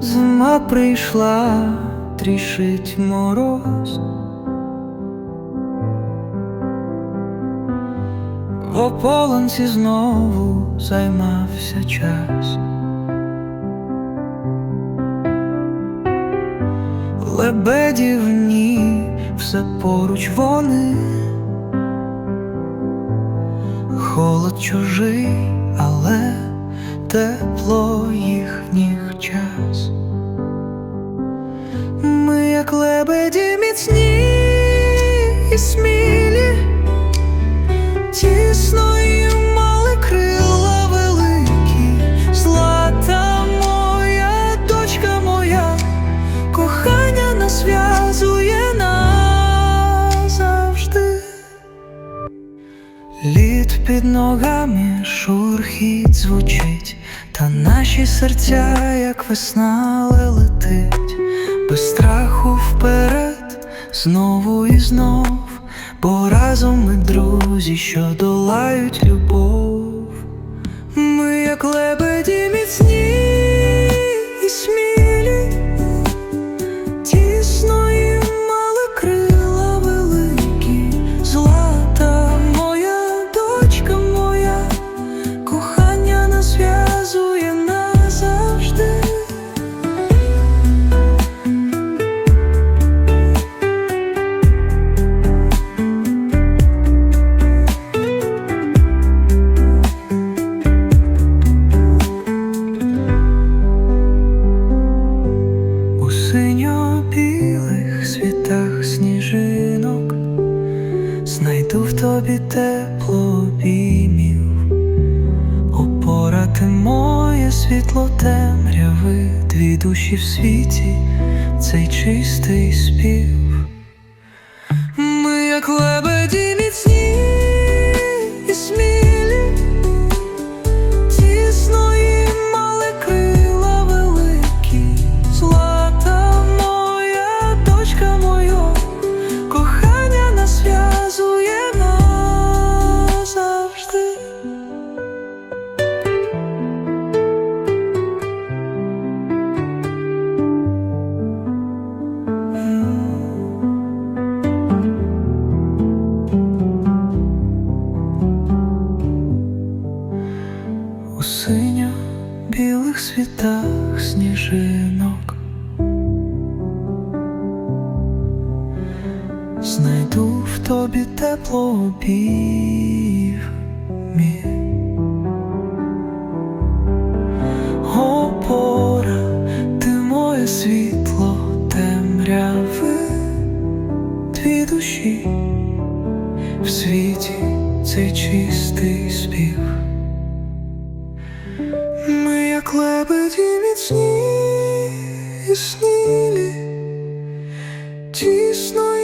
Зима прийшла, трішить мороз. В ополонці знову займався час. Лебедів ні, все поруч вони. Холод чужий, але тепло їхніх час. Ми, як лебеді, міцні під ногами шурхіт звучить, та наші серця, як весна, летить, без страху вперед, знову і знов, бо разом ми друзі, що долають любов. Тобі тепло обіймів, опорати моє світло темряви, дві душі в світі, цей чистий спів. Синьо білих світах сніжинок Знайду в тобі тепло обіймів Опора, ти моє світло темряви, дві душі в світі цей чистий спів. Як лебеді міцні і снілі, тісно